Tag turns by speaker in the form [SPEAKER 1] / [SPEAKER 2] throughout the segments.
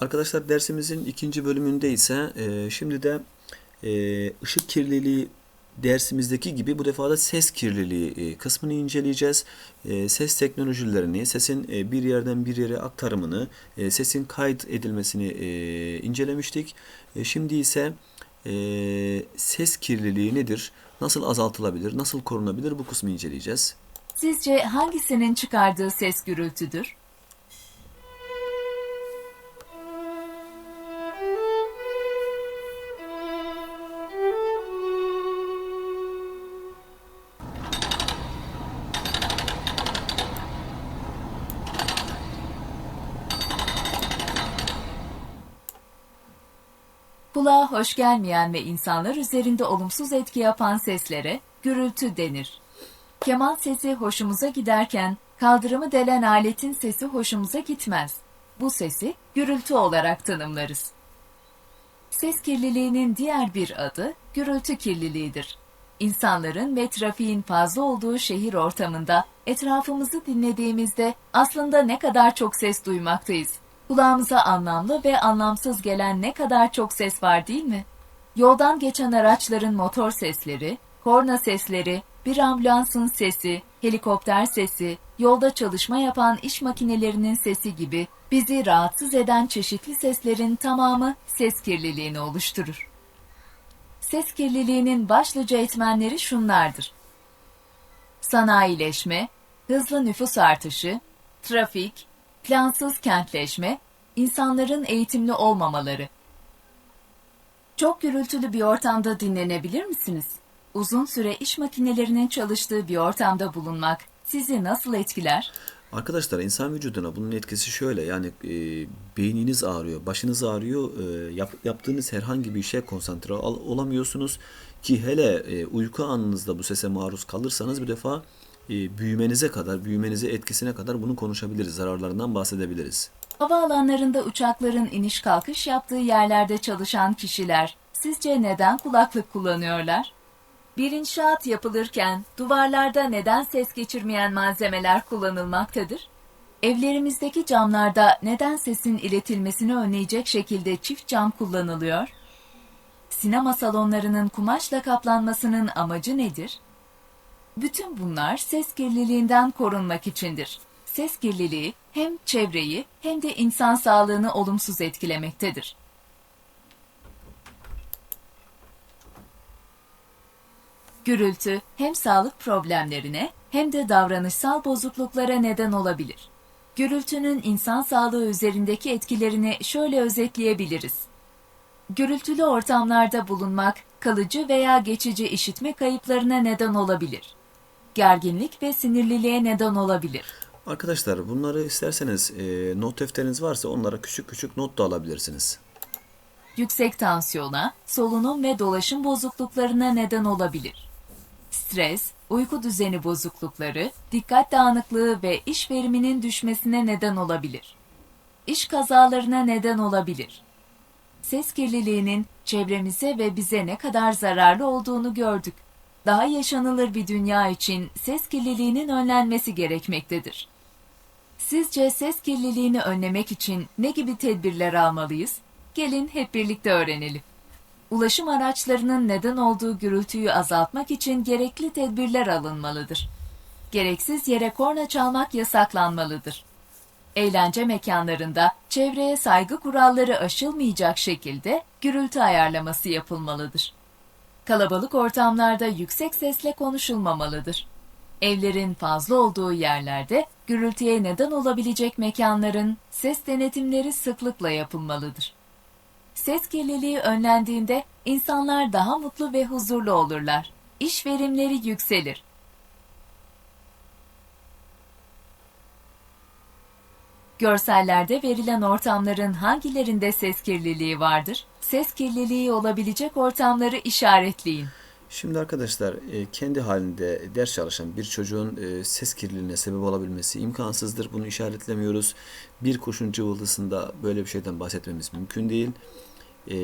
[SPEAKER 1] Arkadaşlar dersimizin ikinci bölümünde ise e, şimdi de e, ışık kirliliği dersimizdeki gibi bu defa da ses kirliliği e, kısmını inceleyeceğiz. E, ses teknolojilerini, sesin e, bir yerden bir yere aktarımını, sesin kayıt edilmesini incelemiştik. Şimdi ise ses kirliliği nedir, nasıl azaltılabilir, nasıl korunabilir bu kısmı inceleyeceğiz.
[SPEAKER 2] Sizce hangisinin çıkardığı ses gürültüdür? Kulağa hoş gelmeyen ve insanlar üzerinde olumsuz etki yapan seslere gürültü denir. Keman sesi hoşumuza giderken kaldırımı delen aletin sesi hoşumuza gitmez. Bu sesi gürültü olarak tanımlarız. Ses kirliliğinin diğer bir adı gürültü kirliliğidir. İnsanların ve trafiğin fazla olduğu şehir ortamında etrafımızı dinlediğimizde aslında ne kadar çok ses duymaktayız. Kulağımıza anlamlı ve anlamsız gelen ne kadar çok ses var değil mi? Yoldan geçen araçların motor sesleri, korna sesleri, bir ambulansın sesi, helikopter sesi, yolda çalışma yapan iş makinelerinin sesi gibi bizi rahatsız eden çeşitli seslerin tamamı ses kirliliğini oluşturur. Ses kirliliğinin başlıca etmenleri şunlardır. Sanayileşme, hızlı nüfus artışı, trafik, plansız kentleşme, insanların eğitimli olmamaları. Çok gürültülü bir ortamda dinlenebilir misiniz? Uzun süre iş makinelerinin çalıştığı bir ortamda bulunmak sizi nasıl etkiler?
[SPEAKER 1] Arkadaşlar insan vücuduna bunun etkisi şöyle yani e, beyniniz ağrıyor, başınız ağrıyor, e, yap, yaptığınız herhangi bir şeye konsantre ol- olamıyorsunuz ki hele e, uyku anınızda bu sese maruz kalırsanız bir defa e, büyümenize kadar, büyümenize etkisine kadar bunu konuşabiliriz, zararlarından bahsedebiliriz.
[SPEAKER 2] Havaalanlarında uçakların iniş kalkış yaptığı yerlerde çalışan kişiler sizce neden kulaklık kullanıyorlar? Bir inşaat yapılırken duvarlarda neden ses geçirmeyen malzemeler kullanılmaktadır? Evlerimizdeki camlarda neden sesin iletilmesini önleyecek şekilde çift cam kullanılıyor? Sinema salonlarının kumaşla kaplanmasının amacı nedir? Bütün bunlar ses kirliliğinden korunmak içindir. Ses kirliliği hem çevreyi hem de insan sağlığını olumsuz etkilemektedir. Gürültü hem sağlık problemlerine hem de davranışsal bozukluklara neden olabilir. Gürültünün insan sağlığı üzerindeki etkilerini şöyle özetleyebiliriz. Gürültülü ortamlarda bulunmak kalıcı veya geçici işitme kayıplarına neden olabilir. Gerginlik ve sinirliliğe neden olabilir.
[SPEAKER 1] Arkadaşlar bunları isterseniz e, not defteriniz varsa onlara küçük küçük not da alabilirsiniz.
[SPEAKER 2] Yüksek tansiyona, solunum ve dolaşım bozukluklarına neden olabilir. Stres, uyku düzeni bozuklukları, dikkat dağınıklığı ve iş veriminin düşmesine neden olabilir. İş kazalarına neden olabilir. Ses kirliliğinin çevremize ve bize ne kadar zararlı olduğunu gördük. Daha yaşanılır bir dünya için ses kirliliğinin önlenmesi gerekmektedir. Sizce ses kirliliğini önlemek için ne gibi tedbirler almalıyız? Gelin hep birlikte öğrenelim. Ulaşım araçlarının neden olduğu gürültüyü azaltmak için gerekli tedbirler alınmalıdır. Gereksiz yere korna çalmak yasaklanmalıdır. Eğlence mekanlarında çevreye saygı kuralları aşılmayacak şekilde gürültü ayarlaması yapılmalıdır. Kalabalık ortamlarda yüksek sesle konuşulmamalıdır. Evlerin fazla olduğu yerlerde gürültüye neden olabilecek mekanların ses denetimleri sıklıkla yapılmalıdır. Ses kirliliği önlendiğinde insanlar daha mutlu ve huzurlu olurlar. İş verimleri yükselir. Görsellerde verilen ortamların hangilerinde ses kirliliği vardır? Ses kirliliği olabilecek ortamları işaretleyin.
[SPEAKER 1] Şimdi arkadaşlar e, kendi halinde ders çalışan bir çocuğun e, ses kirliliğine sebep olabilmesi imkansızdır. Bunu işaretlemiyoruz. Bir kuşun cıvıldısında böyle bir şeyden bahsetmemiz mümkün değil. E,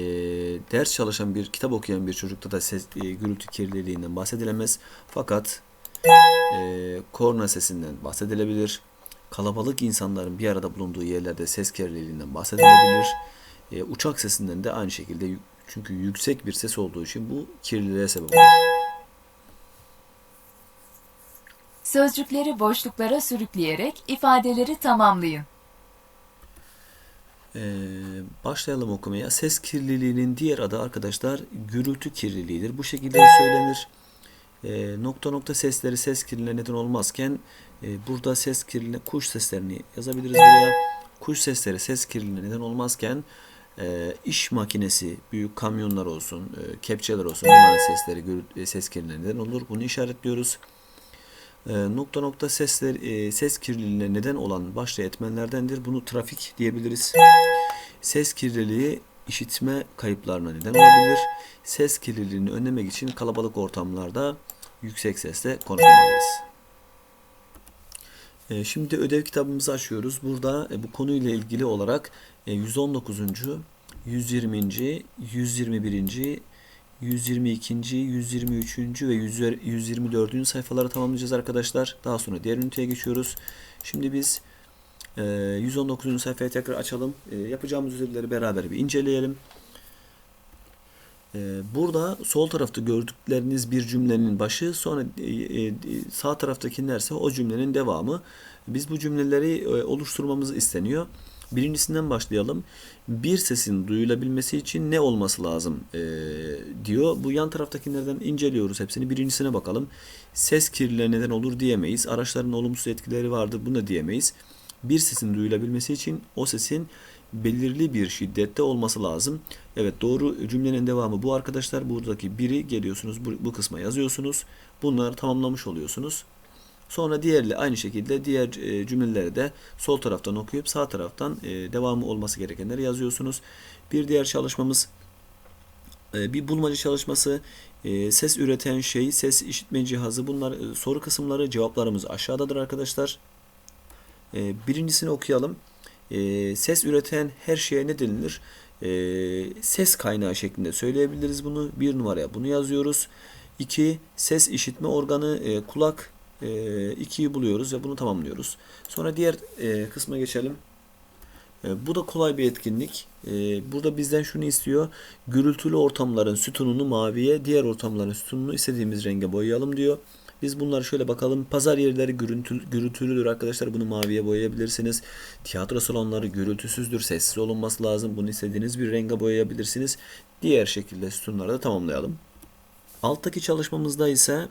[SPEAKER 1] ders çalışan bir, kitap okuyan bir çocukta da ses, gürültü kirliliğinden bahsedilemez. Fakat korna sesinden bahsedilebilir. kalabalık insanların bir arada bulunduğu yerlerde ses kirliliğinden bahsedilebilir. E, uçak sesinden de aynı şekilde çünkü yüksek bir ses olduğu için bu kirliliğe sebep olur.
[SPEAKER 2] Sözcükleri boşluklara sürükleyerek ifadeleri tamamlayın.
[SPEAKER 1] Ee, başlayalım okumaya. Ses kirliliğinin diğer adı arkadaşlar gürültü kirliliğidir. Bu şekilde söylenir. Ee, nokta nokta sesleri ses kirliliğine neden olmazken e, burada ses kirliliğine kuş seslerini yazabiliriz buraya. Kuş sesleri ses kirliliğine neden olmazken e, iş makinesi, büyük kamyonlar olsun, e, kepçeler olsun bunların sesleri e, ses kirliliğine neden olur. Bunu işaretliyoruz. E, nokta nokta sesler e, ses kirliliğine neden olan başta etmenlerdendir. Bunu trafik diyebiliriz. Ses kirliliği işitme kayıplarına neden olabilir. Ses kirliliğini önlemek için kalabalık ortamlarda yüksek sesle konuşmalıyız. E, Şimdi ödev kitabımızı açıyoruz. Burada e, bu konuyla ilgili olarak e, 119. 120. 121. 122. 123. ve 124. sayfaları tamamlayacağız arkadaşlar. Daha sonra diğer üniteye geçiyoruz. Şimdi biz e, 119. sayfayı tekrar açalım. E, Yapacağımız ödevleri beraber bir inceleyelim. E, Burada sol tarafta gördükleriniz bir cümlenin başı, sonra e, e, sağ taraftakilerse o cümlenin devamı. Biz bu cümleleri e, oluşturmamız isteniyor. Birincisinden başlayalım. Bir sesin duyulabilmesi için ne olması lazım e, diyor. Bu yan taraftakilerden inceliyoruz hepsini. Birincisine bakalım. Ses kirliliğine neden olur diyemeyiz. Araçların olumsuz etkileri vardır bunu da diyemeyiz. Bir sesin duyulabilmesi için o sesin belirli bir şiddette olması lazım. Evet doğru cümlenin devamı bu arkadaşlar. Buradaki biri geliyorsunuz bu, bu kısma yazıyorsunuz. Bunları tamamlamış oluyorsunuz. Sonra diğerle aynı şekilde diğer e, cümleleri de sol taraftan okuyup sağ taraftan e, devamı olması gerekenleri yazıyorsunuz. Bir diğer çalışmamız e, bir bulmaca çalışması. Ses üreten şey, ses işitme cihazı bunlar soru kısımları cevaplarımız aşağıdadır arkadaşlar. Birincisini okuyalım. E, Ses üreten her şeye ne denilir? E, Ses kaynağı şeklinde söyleyebiliriz bunu. Bir numaraya bunu yazıyoruz. İki, ses işitme organı e, kulak. E, ikiyi buluyoruz ve bunu tamamlıyoruz. Sonra diğer e, kısma geçelim. E, Bu da kolay bir etkinlik. E, Burada bizden şunu istiyor. Gürültülü ortamların sütununu maviye, diğer ortamların sütununu istediğimiz renge boyayalım diyor. Biz bunları şöyle bakalım. Pazar yerleri gürültü, gürültülüdür arkadaşlar. Bunu maviye boyayabilirsiniz. Tiyatro salonları gürültüsüzdür. Sessiz olunması lazım. Bunu istediğiniz bir renge boyayabilirsiniz. Diğer şekilde sütunları da tamamlayalım. Alttaki çalışmamızda ise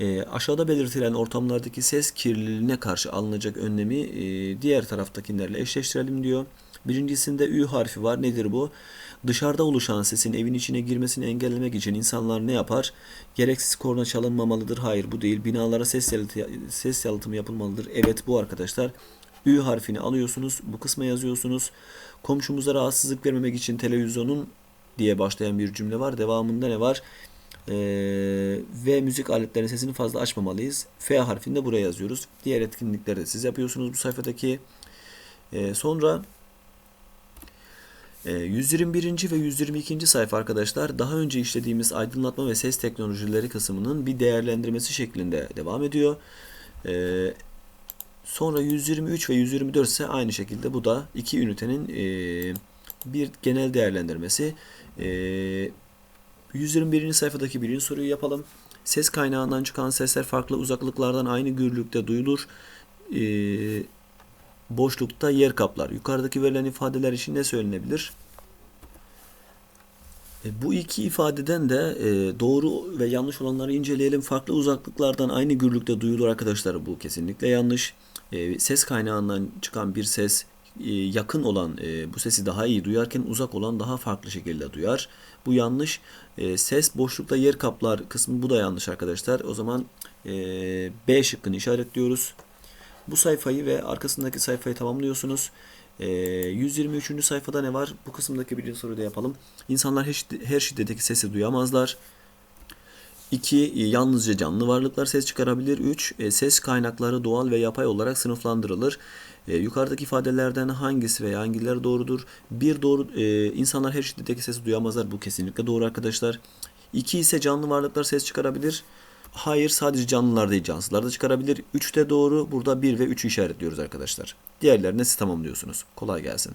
[SPEAKER 1] e, aşağıda belirtilen ortamlardaki ses kirliliğine karşı alınacak önlemi e, diğer taraftakilerle eşleştirelim diyor. Birincisinde Ü harfi var. Nedir bu? Dışarıda oluşan sesin evin içine girmesini engellemek için insanlar ne yapar? Gereksiz korna çalınmamalıdır. Hayır bu değil. Binalara ses, yalıtı, ses yalıtımı yapılmalıdır. Evet bu arkadaşlar. Ü harfini alıyorsunuz. Bu kısma yazıyorsunuz. Komşumuza rahatsızlık vermemek için televizyonun diye başlayan bir cümle var. Devamında ne var? Ee, ve müzik aletlerinin sesini fazla açmamalıyız. F harfini de buraya yazıyoruz. Diğer etkinlikleri de siz yapıyorsunuz bu sayfadaki. Ee, sonra e, 121. ve 122. sayfa arkadaşlar daha önce işlediğimiz aydınlatma ve ses teknolojileri kısmının bir değerlendirmesi şeklinde devam ediyor. Ee, sonra 123 ve 124 ise aynı şekilde bu da iki ünitenin e, bir genel değerlendirmesi. Ee, 121. sayfadaki birinci soruyu yapalım. Ses kaynağından çıkan sesler farklı uzaklıklardan aynı gürlükte duyulur. Ee, boşlukta yer kaplar. Yukarıdaki verilen ifadeler için ne söylenebilir? E, Bu iki ifadeden de e, doğru ve yanlış olanları inceleyelim. Farklı uzaklıklardan aynı gürlükte duyulur arkadaşlar. Bu kesinlikle yanlış. E, Ses kaynağından çıkan bir ses e, yakın olan e, bu sesi daha iyi duyarken uzak olan daha farklı şekilde duyar. Bu yanlış. E, Ses boşlukta yer kaplar kısmı bu da yanlış arkadaşlar. O zaman e, B şıkkını işaretliyoruz. Bu sayfayı ve arkasındaki sayfayı tamamlıyorsunuz. Ee, 123. sayfada ne var? Bu kısımdaki birinci soruyu da yapalım. İnsanlar her, her şiddetteki sesi duyamazlar. 2. Yalnızca canlı varlıklar ses çıkarabilir. 3. Ses kaynakları doğal ve yapay olarak sınıflandırılır. E, yukarıdaki ifadelerden hangisi veya hangileri doğrudur? Bir doğru e, insanlar her şiddetteki sesi duyamazlar. Bu kesinlikle doğru arkadaşlar. 2 ise canlı varlıklar ses çıkarabilir. Hayır sadece canlılar değil cansızlar da çıkarabilir. 3 de doğru. Burada 1 ve 3'ü işaretliyoruz arkadaşlar. Diğerlerini siz tamamlıyorsunuz. Kolay gelsin.